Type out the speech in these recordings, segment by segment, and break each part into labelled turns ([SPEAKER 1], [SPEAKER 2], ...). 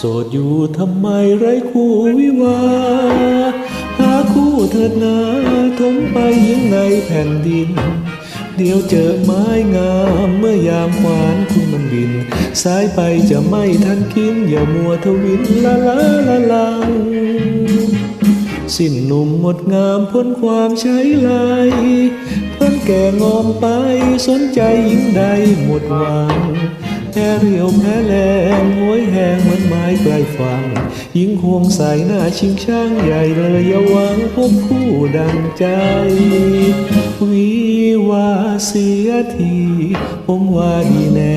[SPEAKER 1] โสดอยู่ทำไมไร้คู่วิวาหาคู่เถิดนาทมไปยิ่งในแผ่นดิน เดี๋ยวเจอไม้งามเมื่อยามขวานคุณมันบิน สายไปจะไม่ทันกิน อย่ามัวทวินละละละลังสิ้นหนุ่มหมดงามพ้นความใช้ไหลเพิ่นแก่งอมไปสนใจหญิงใดหมดหวัง พ้เรียวแพ้แรงหวยแหงเหมือนไม้ใกล้ฟังหญิงควงสายหน้าชิงช่างใหญ่เลยอย่าหวังพบคู่ดังใจ วิวาเสียที ผมว่าดีแน่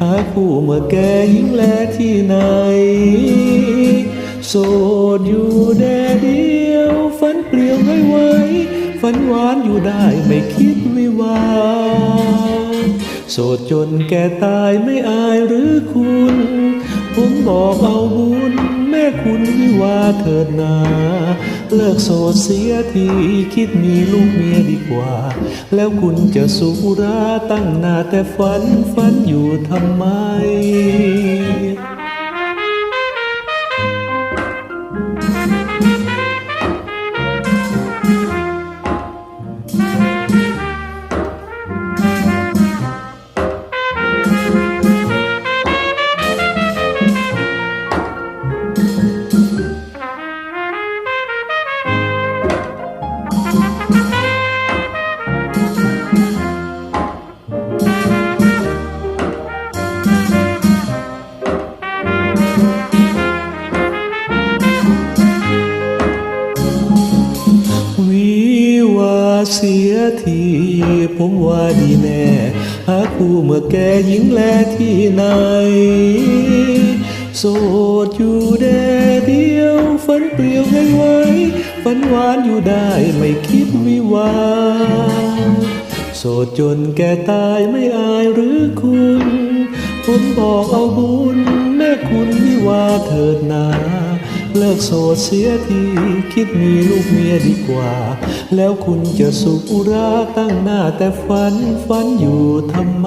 [SPEAKER 1] หาคู่เมื่อแก่หญิงแลที่ไหน โสดอยู่แดดเดียว ฝันเปลี่ยวไม่ไวฝันหวานอยู่ได้ไม่คิดวิวา โสดจนแก่ตายไม่อายหรือคุณ ผมบอกเอาบุญแม่คุณวิวาเถิดนา เลิกโสดเสียทีคิดมีลูกเมียดีกว่า แล้วคุณจะสุราตั้งหน้าแต่ฝันฝันอยู่ทำไม เสียทีผมว่าดีแน่หาคู่เมื่อแก่หญิงแลที่ไหน โสดอยู่แดเดียวฝันเปลี่ยวไม่ไหวฝันหวานอยู่ได้ไม่คิดวิวาโสดจนแกตายไม่อายหรือคุณ ผมบอกเอาบุญแม่คุณวิวาเถิดนา เลิกโสดเสียที คิดมีลูกเมียดีกว่า แล้วคุณจะสุขอุราตั้งหน้าแต่ฝันฝันอยู่ทำไม